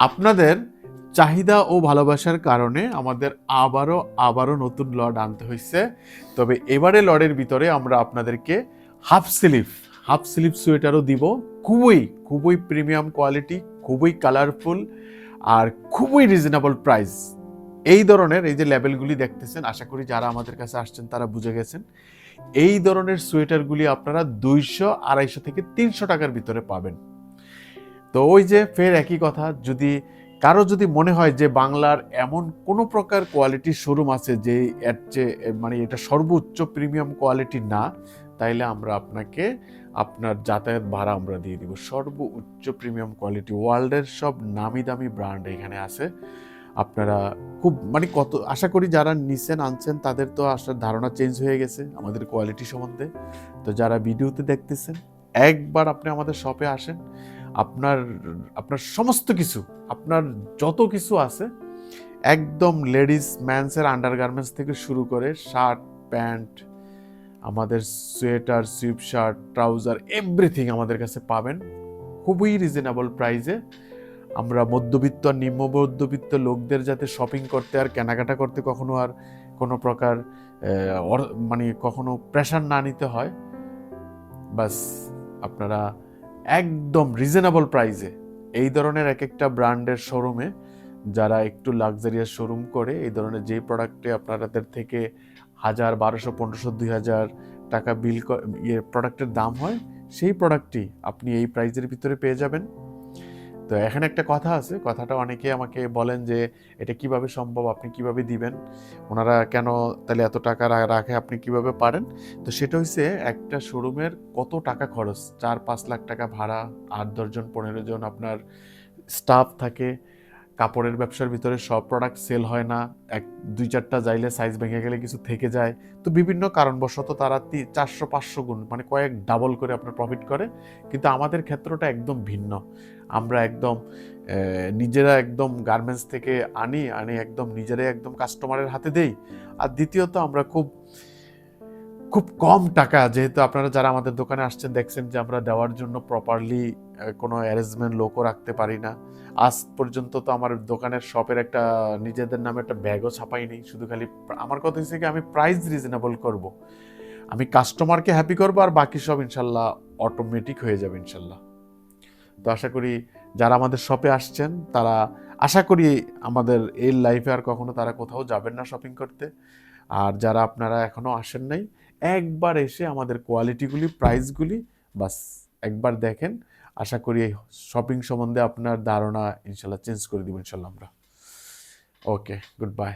আপনাদের চাহিদা ও ভালোবাসার কারণে আমাদের আবারও আবারও নতুন লড আনতে হয়েছে তবে এবারে লডের ভিতরে আমরা আপনাদেরকে হাফ স্লিভ হাফ স্লিভ সোয়েটারও দিব। খুবই খুবই প্রিমিয়াম কোয়ালিটি, খুবই কালারফুল আর খুবই রিজনেবল প্রাইস। এই ধরনের এই যে লেভেলগুলি দেখতেছেন, আশা করি যারা আমাদের কাছে আসছেন তারা বুঝে গেছেন। এই ধরনের সোয়েটারগুলি আপনারা দুইশো, আড়াইশো থেকে তিনশো টাকার ভিতরে পাবেন। তো ওই যে ফের একই কথা, যদি কারও যদি মনে হয় যে বাংলার এমন কোনো প্রকার কোয়ালিটির শোরুম আছে যে এর চেয়ে মানে এটা সর্বোচ্চ প্রিমিয়াম কোয়ালিটি না, তাইলে আমরা আপনাকে আপনার যাতায়াত ভাড়া আমরা দিয়ে দিব। সর্বোচ্চ প্রিমিয়াম কোয়ালিটি ওয়ার্ল্ডের সব নামি দামি ব্র্যান্ড এখানে আছে। আপনারা খুব মানে কত, আশা করি যারা নিছেন, আনছেন, তাদের তো আসার ধারণা চেঞ্জ হয়ে গেছে আমাদের কোয়ালিটি সম্বন্ধে। তো যারা ভিডিওতে দেখতেছেন, একবার আপনি আমাদের শপে আসেন আপনার আপনার সমস্ত কিছু, আপনার যত কিছু আছে, একদম লেডিস ম্যান্সের আন্ডারগার্মেন্টস থেকে শুরু করে শার্ট, প্যান্ট, আমাদের sweater, sweatshirt, trouser everything আমাদের কাছে পাবেন। খুবই রিজনেবল প্রাইসে আমরা মধ্যবিত্ত আর নিম্ন মধ্যবিত্ত লোকদের যাতে শপিং করতে আর কেনাকাটা করতে কখনো আর কোনো প্রকার মানে কখনো প্রেশার না নিতে হয়। বাস আপনারা একদম রিজনেবল প্রাইসে এই ধরনের এক একটা ব্র্যান্ডের শোরুমে যারা একটু লাক্সারিয়াস শোরুম করে, এই ধরনের যে প্রোডাক্টে আপনাদের থেকে হাজার, বারোশো, পনেরোশো, দুই হাজার টাকা বিল ইয়ে প্রোডাক্টের দাম হয়, সেই প্রোডাক্টটি আপনি এই প্রাইজের ভিতরে পেয়ে যাবেন। তো এখানে একটা কথা আছে, কথাটা অনেকে আমাকে বলেন যে, এটা কীভাবে সম্ভব? আপনি কীভাবে দিবেন? ওনারা কেন তাহলে এত টাকা রাখে? আপনি কীভাবে পারেন? তো সেটা হচ্ছে একটা শোরুমের কত টাকা খরচ? চার পাঁচ লাখ টাকা ভাড়া, আট দশজন পনেরো জন আপনার স্টাফ থাকে। কাপড়ের ব্যবসার ভিতরে সব প্রোডাক্ট সেল হয় না। এক, দুই, চারটা যাইলে সাইজ ভেঙে গেলে কিছু থেকে যায়। তো বিভিন্ন কারণবশত তারা চারশো, পাঁচশো গুণ মানে কয়েক ডাবল করে আপনার প্রফিট করে। কিন্তু আমাদের ক্ষেত্রটা একদম ভিন্ন। আমরা একদম নিজেরা একদম গার্মেন্টস থেকে আনি আনি একদম নিজেরাই একদম কাস্টমারের হাতে দেই। আর দ্বিতীয়ত আমরা খুব খুব কম টাকা, যেহেতু আপনারা যারা আমাদের দোকানে আসছেন দেখছেন যে আমরা দেওয়ার জন্য প্রপারলি কোনো অ্যারেঞ্জমেন্ট লোকও রাখতে পারি না। আজ পর্যন্ত তো আমার দোকানের শপের একটা, নিজেদের নামে একটা ব্যাগও ছাপাইনি শুধু খালি আমার কথা হচ্ছে কি আমি প্রাইস রিজনেবল করব। আমি কাস্টমারকে হ্যাপি করব আর বাকি সব ইনশাল্লাহ অটোমেটিক হয়ে যাবে ইনশাল্লাহ। তো আশা করি যারা আমাদের শপে আসছেন, তারা আশা করি আমাদের এই লাইফে আর কখনো তারা কোথাও যাবেন না শপিং করতে। আর যারা আপনারা এখনও আসেন নাই একবার এসে আমাদের কোয়ালিটিগুলি, প্রাইসগুলি, বাস একবার দেখেন। আশা করি এই শপিং সম্বন্ধে আপনার ধারণা ইনশাল্লাহ চেঞ্জ করে দিব ইনশাল্লাহ আমরা। Okay, good bye.